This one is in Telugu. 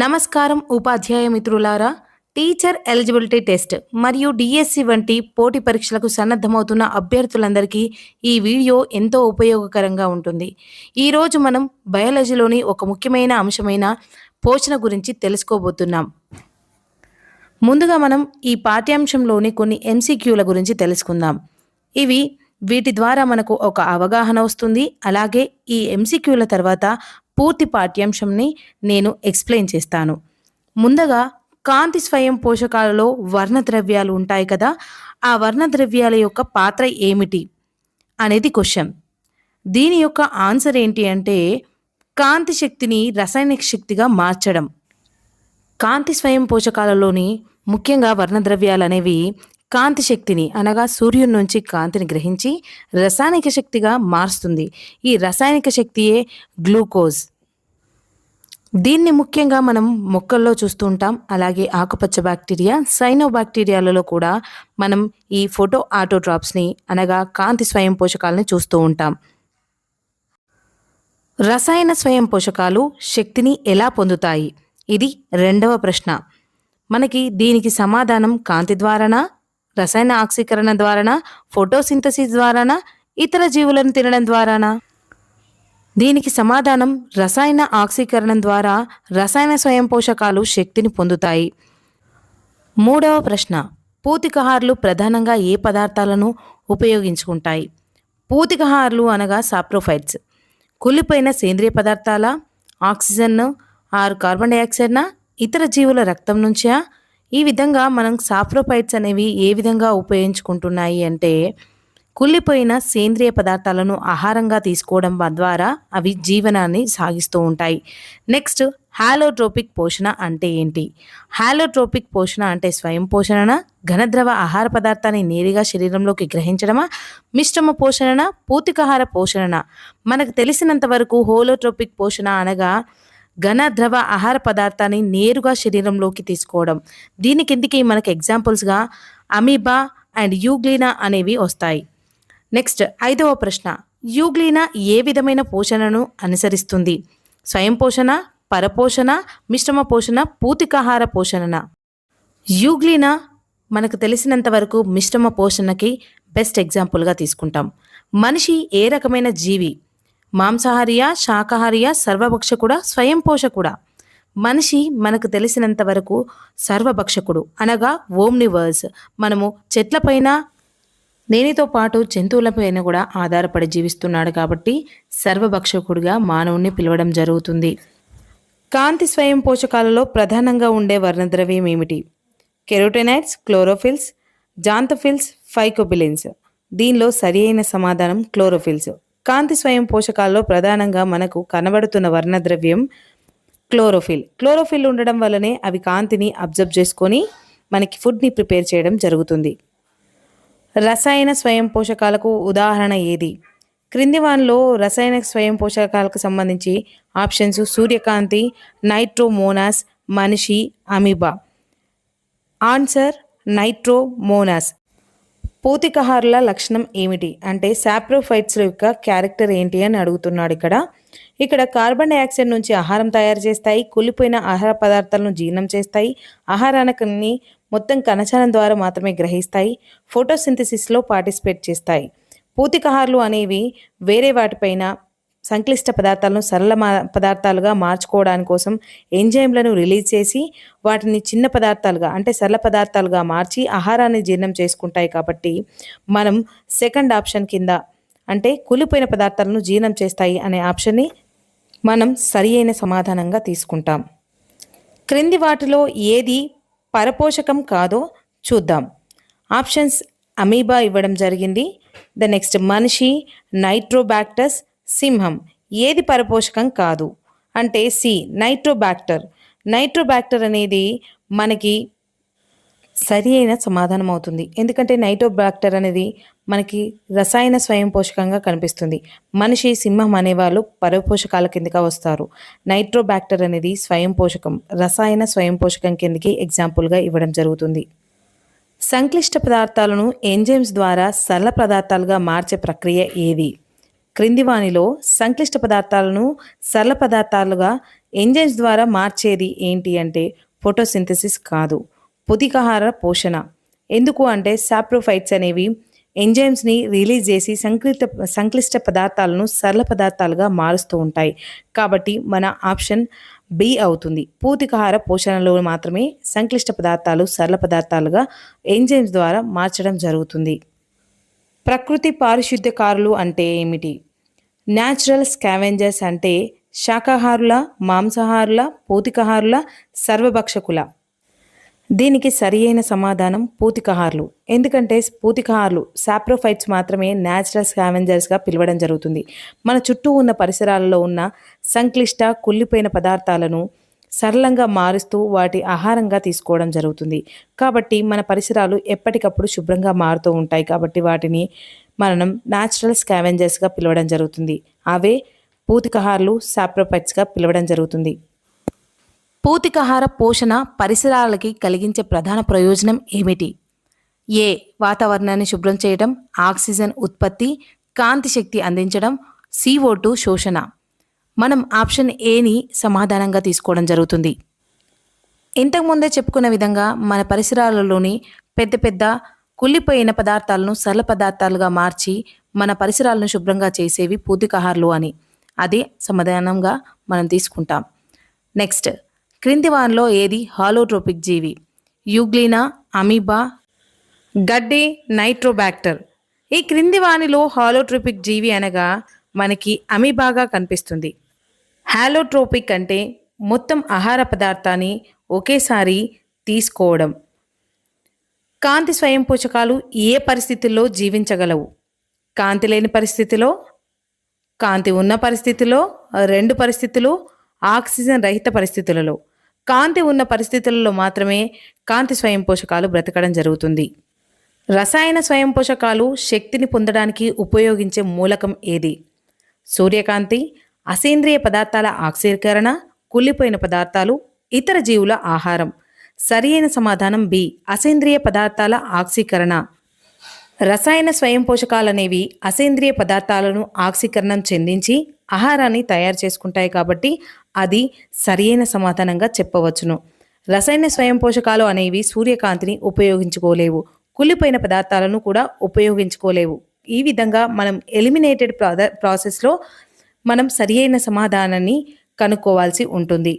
నమస్కారం ఉపాధ్యాయ మిత్రులారా. టీచర్ ఎలిజిబిలిటీ టెస్ట్ మరియు డిఎస్సి వంటి పోటీ పరీక్షలకు సన్నద్ధమవుతున్న అభ్యర్థులందరికీ ఈ వీడియో ఎంతో ఉపయోగకరంగా ఉంటుంది. ఈరోజు మనం బయాలజీలోని ఒక ముఖ్యమైన అంశమైన పోషణ గురించి తెలుసుకోబోతున్నాం. ముందుగా మనం ఈ పాఠ్యాంశంలోని కొన్ని ఎంసీక్యూల గురించి తెలుసుకుందాం. ఇవి వీటి ద్వారా మనకు ఒక అవగాహన వస్తుంది. అలాగే ఈ ఎంసీక్యూల తర్వాత పూర్తి పాఠ్యాంశంని నేను ఎక్స్ప్లెయిన్ చేస్తాను. ముందుగా కాంతి స్వయం పోషకాలలో వర్ణద్రవ్యాలు ఉంటాయి కదా ఆ వర్ణద్రవ్యాల యొక్క పాత్ర ఏమిటి అనేది క్వశ్చన్. దీని యొక్క ఆన్సర్ ఏంటి అంటే కాంతి శక్తిని రసాయనిక శక్తిగా మార్చడం. కాంతి స్వయం పోషకాలలోని ముఖ్యంగా వర్ణద్రవ్యాలు అనేవి కాంతి శక్తిని అనగా సూర్యుని నుంచి కాంతిని గ్రహించి రసాయనిక శక్తిగా మారుస్తుంది. ఈ రసాయనిక శక్తియే గ్లూకోజ్. దీన్ని ముఖ్యంగా మనం మొక్కల్లో చూస్తూ ఉంటాం. అలాగే ఆకుపచ్చ బ్యాక్టీరియా సైనో బ్యాక్టీరియాలలో కూడా మనం ఈ ఫోటో ఆటోడ్రాప్స్ని అనగా కాంతి స్వయం పోషకాలని చూస్తూ ఉంటాం. రసాయన స్వయం పోషకాలు శక్తిని ఎలా పొందుతాయి? ఇది రెండవ ప్రశ్న. మనకి దీనికి సమాధానం కాంతి ద్వారానా? రసాయన ఆక్సీకరణ ద్వారానా? ఫోటోసింథసిస్ ద్వారానా? ఇతర జీవులను తినడం ద్వారానా? దీనికి సమాధానం రసాయన ఆక్సీకరణం ద్వారా రసాయన స్వయం పోషకాలు శక్తిని పొందుతాయి. మూడవ ప్రశ్న. పూతికహార్లు ప్రధానంగా ఏ పదార్థాలను ఉపయోగించుకుంటాయి? పూతికహార్లు అనగా సాప్రోఫైట్స్. కుళ్ళిపోయిన సేంద్రియ పదార్థాల? ఆక్సిజన్ ఆరు కార్బన్ డైఆక్సైడ్నా? ఇతర జీవుల రక్తం నుంచా? ఈ విధంగా మనం సాఫ్రోపైట్స్ అనేవి ఏ విధంగా ఉపయోగించుకుంటున్నాయి అంటే కుళ్ళిపోయిన సేంద్రియ పదార్థాలను ఆహారంగా తీసుకోవడం ద్వారా అవి జీవనాన్ని సాగిస్తూ ఉంటాయి. నెక్స్ట్ హాలోట్రోపిక్ పోషణ అంటే ఏంటి? హాలోట్రోపిక్ పోషణ అంటే స్వయం పోషణన? ఘనద్రవ ఆహార పదార్థాన్ని నేరుగా శరీరంలోకి గ్రహించడమా? మిశ్రమ పోషణన? పూతికాహార పోషణన? మనకు తెలిసినంత వరకు హోలోట్రోపిక్ పోషణ అనగా ఘన ద్రవ ఆహార పదార్థాన్ని నేరుగా శరీరంలోకి తీసుకోవడం. దీని కిందికి మనకు ఎగ్జాంపుల్స్గా అమీబా అండ్ యూగ్లీనా అనేవి వస్తాయి. నెక్స్ట్ ఐదవ ప్రశ్న. యూగ్లీనా ఏ విధమైన పోషణను అనుసరిస్తుంది? స్వయం పోషణ పరపోషణ మిశ్రమ పోషణ పూతికాహార పోషణ యూగ్లీనా మనకు తెలిసినంత వరకు మిశ్రమ పోషణకి బెస్ట్ ఎగ్జాంపుల్గా తీసుకుంటాం. మనిషి ఏ రకమైన జీవి? మాంసాహారియా శాకాహారియా సర్వభక్షకుడ స్వయం పోషకుడ మనిషి మనకు తెలిసినంత వరకు సర్వభక్షకుడు. అనగా ఓమ్నివర్స్ మనము చెట్లపైన నేనితో పాటు జంతువులపైన కూడా ఆధారపడి జీవిస్తున్నాడు కాబట్టి సర్వభక్షకుడిగా మానవుణ్ణి పిలవడం జరుగుతుంది. కాంతి స్వయం పోషకాలలో ప్రధానంగా ఉండే వర్ణద్రవ్యం ఏమిటి? Carotenoids chlorophylls xanthophylls phycobilins. దీనిలో సరి అయిన సమాధానం క్లోరోఫిల్స్. కాంతి స్వయం పోషకాల్లో ప్రధానంగా మనకు కనబడుతున్న వర్ణద్రవ్యం క్లోరోఫిల్. క్లోరోఫిల్ ఉండడం వల్లనే అవి కాంతిని అబ్జర్వ్ చేసుకొని మనకి ఫుడ్ని ప్రిపేర్ చేయడం జరుగుతుంది. రసాయన స్వయం పోషకాలకు ఉదాహరణ ఏది? క్రింది వాన్లో రసాయన స్వయం పోషకాలకు సంబంధించి ఆప్షన్స్ సూర్యకాంతి నైట్రోమోనాస్ మనిషి అమీబా. ఆన్సర్ నైట్రోమోనాస్. పూతికహారుల లక్షణం ఏమిటి? అంటే సాప్రోఫైట్స్ యొక్క క్యారెక్టర్ ఏంటి అని అడుగుతున్నాడు ఇక్కడ. ఇక్కడ కార్బన్ డైఆక్సైడ్ నుంచి ఆహారం తయారు చేస్తాయి కూలిపోయిన ఆహార పదార్థాలను జీర్ణం చేస్తాయి ఆహారాన్ని మొత్తం కణచాలం ద్వారా మాత్రమే గ్రహిస్తాయి ఫోటోసింథసిస్లో పార్టిసిపేట్ చేస్తాయి. పూతికహారులు అనేవి వేరే వాటిపైన సంక్లిష్ట పదార్థాలను సరళ పదార్థాలుగా మార్చుకోవడానికి కోసం ఎంజైమ్లను రిలీజ్ చేసి వాటిని చిన్న పదార్థాలుగా అంటే సరళ పదార్థాలుగా మార్చి ఆహారాన్ని జీర్ణం చేసుకుంటాయి కాబట్టి మనం సెకండ్ ఆప్షన్ కింద అంటే కూలిపోయిన పదార్థాలను జీర్ణం చేస్తాయి అనే ఆప్షన్ని మనం సరి అయిన సమాధానంగా తీసుకుంటాం. క్రింది వాటిలో ఏది పరపోషకం కాదో చూద్దాం. ఆప్షన్స్ అమీబా ఇవ్వడం జరిగింది. ద నెక్స్ట్ మనిషి నైట్రోబాక్టస్ సింహం. ఏది పరపోషకం కాదు. అంటే సి నైట్రోబాక్టర్ నైట్రోబాక్టర్ అనేది మనకి సరి అయిన సమాధానం అవుతుంది. ఎందుకంటే నైట్రోబాక్టర్ అనేది మనకి రసాయన స్వయం పోషకంగా కనిపిస్తుంది. మనిషి సింహం అనేవాళ్ళు పరపోషకాల కిందగా వస్తారు. నైట్రోబ్యాక్టర్ అనేది స్వయం పోషకం రసాయన స్వయం పోషకం కిందకి ఎగ్జాంపుల్గా ఇవ్వడం జరుగుతుంది. సంక్లిష్ట పదార్థాలను ఎంజైమ్స్ ద్వారా సరళ పదార్థాలుగా మార్చే ప్రక్రియ ఏది? క్రింది వానిలో సంక్లిష్ట పదార్థాలను సరళ పదార్థాలుగా ఎంజైమ్స్ ద్వారా మార్చేది ఏంటి అంటే ఫోటోసింథసిస్ కాదు. పుతికాహార పోషణ. ఎందుకు అంటే సాప్రోఫైట్స్ అనేవి ఎంజైమ్స్ని రిలీజ్ చేసి సంక్లిష్ట సంక్లిష్ట పదార్థాలను సరళ పదార్థాలుగా మారుస్తూ ఉంటాయి. కాబట్టి మన ఆప్షన్ బి అవుతుంది. పూతికాహార పోషణలో మాత్రమే సంక్లిష్ట పదార్థాలు సరళ పదార్థాలుగా ఎంజైమ్స్ ద్వారా మార్చడం జరుగుతుంది. ప్రకృతి పారిశుద్ధ్యకారులు అంటే ఏమిటి? న్యాచురల్ స్కావెంజర్స్ అంటే శాకాహారుల మాంసాహారుల పూతికాహారుల సర్వభక్షకుల. దీనికి సరి అయిన సమాధానం పూతికహార్లు ఎందుకంటే పూతికహార్లు సాప్రోఫైట్స్ మాత్రమే న్యాచురల్ స్కావెంజర్స్గా పిలవడం జరుగుతుంది. మన చుట్టూ ఉన్న పరిసరాలలో ఉన్న సంక్లిష్ట కుళ్ళిపోయిన పదార్థాలను సరళంగా మారుస్తూ వాటి ఆహారంగా తీసుకోవడం జరుగుతుంది. కాబట్టి మన పరిసరాలు ఎప్పటికప్పుడు శుభ్రంగా మారుతూ ఉంటాయి. కాబట్టి వాటిని మనం న్యాచురల్ స్కావెంజర్స్గా పిలవడం జరుగుతుంది. అవే పూతికహార్లు సాప్రోపైట్స్గా పిలవడం జరుగుతుంది. పూతికాహార పోషణ పరిసరాలకి కలిగించే ప్రధాన ప్రయోజనం ఏమిటి? ఏ. వాతావరణాన్ని శుభ్రం చేయడం ఆక్సిజన్ ఉత్పత్తి కాంతి శక్తి అందించడం CO2 శోషణ. మనం ఆప్షన్ ఏని సమాధానంగా తీసుకోవడం జరుగుతుంది. ఇంతకుముందే చెప్పుకున్న విధంగా మన పరిసరాలలోని పెద్ద పెద్ద కుళ్ళిపోయిన పదార్థాలను సరళ పదార్థాలుగా మార్చి మన పరిసరాలను శుభ్రంగా చేసేవి పూతికాహార్లు అని. అదే సమాధానంగా మనం తీసుకుంటాం. నెక్స్ట్ క్రింది వానిలో ఏది హాలోట్రోపిక్ జీవి? యూగ్లీనా అమీబా గడ్డి నైట్రోబ్యాక్టర్. ఈ క్రింది వానిలో హాలోట్రోపిక్ జీవి అనగా మనకి అమీబాగా కనిపిస్తుంది. హ్యాలోట్రోపిక్ అంటే మొత్తం ఆహార పదార్థాన్ని ఒకేసారి తీసుకోవడం. కాంతి స్వయం పోషకాలు ఏ పరిస్థితుల్లో జీవించగలవు? కాంతి లేని పరిస్థితిలో? కాంతి ఉన్న పరిస్థితిలో? రెండు పరిస్థితులు ఆక్సిజన్ రహిత పరిస్థితులలో. కాంతి ఉన్న పరిస్థితులలో మాత్రమే కాంతి స్వయం పోషకాలు బ్రతకడం జరుగుతుంది. రసాయన స్వయం పోషకాలు శక్తిని పొందడానికి ఉపయోగించే మూలకం ఏది? సూర్యకాంతి అసేంద్రియ పదార్థాల ఆక్సీకరణ కుళ్ళిపోయిన పదార్థాలు ఇతర జీవుల ఆహారం. సరియైన సమాధానం బి అసేంద్రియ పదార్థాల ఆక్సీకరణ. రసాయన స్వయం పోషకాలనేవి అసేంద్రియ పదార్థాలను ఆక్సీకరణం చెందించి ఆహారాన్ని తయారు చేసుకుంటాయి కాబట్టి అది సరియైన సమాధానంగా చెప్పవచ్చును. రసాయన స్వయం పోషకాలు అనేవి సూర్యకాంతిని ఉపయోగించుకోలేవు. కుళ్ళిపోయిన పదార్థాలను కూడా ఉపయోగించుకోలేవు. ఈ విధంగా మనం ఎలిమినేటెడ్ ప్రాసెస్లో మనం సరియైన సమాధానాన్ని కనుక్కోవాల్సి ఉంటుంది.